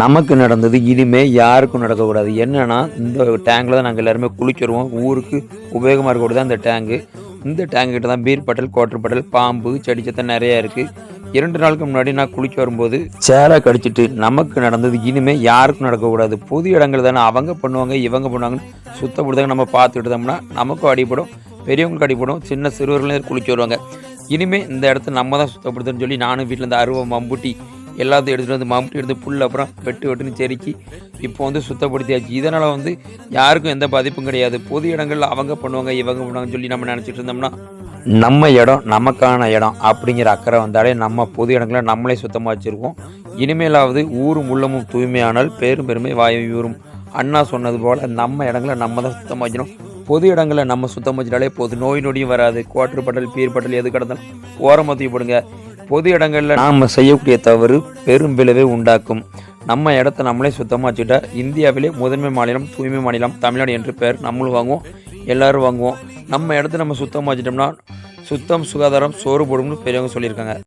நமக்கு நடந்தது இனிமே யாருக்கும் நடக்கக்கூடாது. என்னன்னா இந்த டேங்கில் தான் நாங்கள் எல்லாருமே குளிச்சிருவோம். ஊருக்கு உபயோகமாக இருக்கக்கூடியது அந்த டேங்கு இந்த டேங்கு கிட்ட தான் பீர் பட்டல் கோட்டர் பட்டல் பாம்பு செடி நிறையா இருக்குது இரண்டு நாளுக்கு முன்னாடி நான் குளிக்க வரும்போது சேலை கடிச்சிட்டு நமக்கு நடந்தது இனிமே யாருக்கும் நடக்கக்கூடாது. பொது இடங்கள் தானே அவங்க பண்ணுவாங்க இவங்க பண்ணுவாங்கன்னு சுத்தப்படுத்தாங்க நம்ம பார்த்துட்டு இருந்தோம்னா நமக்கும் அடிபடும் பெரியவங்களுக்கு அடிபடும் சின்ன சிறுவர்களும் குளிச்சு வருவாங்க. இனிமே இந்த இடத்த நம்ம தான் சுத்தப்படுத்துன்னு சொல்லி நானும் வீட்டில் இந்த அருவம் மம்புட்டி எல்லாத்தையும் எடுத்துகிட்டு வந்து மாம்பட்டி எடுத்து புல் அப்புறம் வெட்டு வெட்டுன்னு செருக்கி இப்போ வந்து சுத்தப்படுத்தியாச்சு. இதனால் வந்து யாருக்கும் எந்த பாதிப்பும் கிடையாது. பொது இடங்களில் அவங்க பண்ணுவாங்க இவங்க பண்ணுவாங்கன்னு சொல்லி நம்ம நினச்சிட்டு இருந்தோம்னா நம்ம இடம் நமக்கான இடம் அப்படிங்கிற அக்கறை வந்தாலே நம்ம பொது இடங்களை நம்மளே சுத்தமாக வச்சுருக்கோம். இனிமேலாவது ஊரும் உள்ளமும் தூய்மையானால் பேரும் பெருமை வாயு அண்ணா சொன்னது போல் நம்ம இடங்களை நம்ம தான் சுத்தமாக வச்சிடும் பொது இடங்களை நம்ம சுத்தம் வச்சிட்டாலே பொது நோய் நொடியும் வராது. குவாட்டர் பட்டல் பீர் பட்டல் எது கிடந்தாலும் ஓரமாக தூக்கி போடுங்க. பொது இடங்களில் நாம் செய்யக்கூடிய தவறு பெரும் விளைவை உண்டாக்கும். நம்ம இடத்த நம்மளே சுத்தமாக வச்சுக்கிட்டா இந்தியாவிலே முதன்மை மாநிலம் தூய்மை மாநிலம் தமிழ்நாடு என்று பெயர் நம்மளும் வாங்குவோம் எல்லோரும் வாங்குவோம். நம்ம இடத்த நம்ம சுத்தமாக வச்சுட்டோம்னா சுத்தம் சுகாதாரம் சோறு போடும்னு பெரியவங்க சொல்லியிருக்காங்க.